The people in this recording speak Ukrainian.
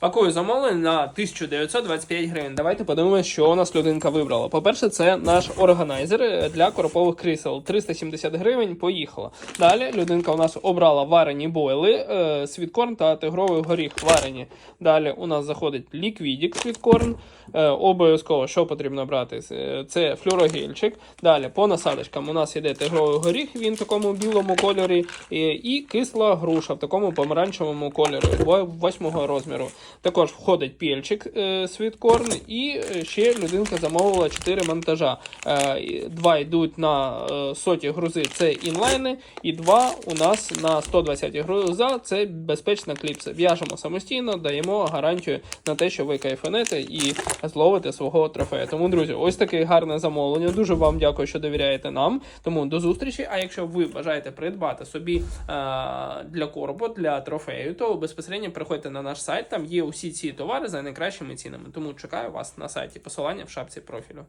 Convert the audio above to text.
Пакую замовлення на 1925 гривень. Давайте подивимося, що у нас людинка вибрала. По-перше, це наш органайзер е, для коропових крісел. 370 гривень. Поїхала. Далі людинка у нас обрала варені бойли, е, світкорн та тигровий горіх варені. Далі у нас заходить ліквідік світкорн. Е, обов'язково, що потрібно брати, це флюрогельчик. Далі по насадочкам у нас іде тигровий горіх, він в такому білому кольорі, і, кисла груша в такому помаранчевому кольорі, во- восьмого розміру. Також входить пільчик е, світкорн, і ще людинка замовила 4 монтажа. Е, два йдуть на е, соті грузи, це інлайни, і два у нас на 120 груза це безпечна кліпса. В'яжемо самостійно, даємо гарантію на те, що ви кайфанете і зловите свого трофея. Тому, друзі, ось таке гарне замовлення. Дуже вам дякую, що довіряєте нам. Тому до зустрічі. А якщо ви бажаєте придбати собі для коробу, для трофею, то безпосередньо приходьте на наш сайт. Там усі ці товари за найкращими цінами. Тому чекаю вас на сайті. Посилання в шапці профілю.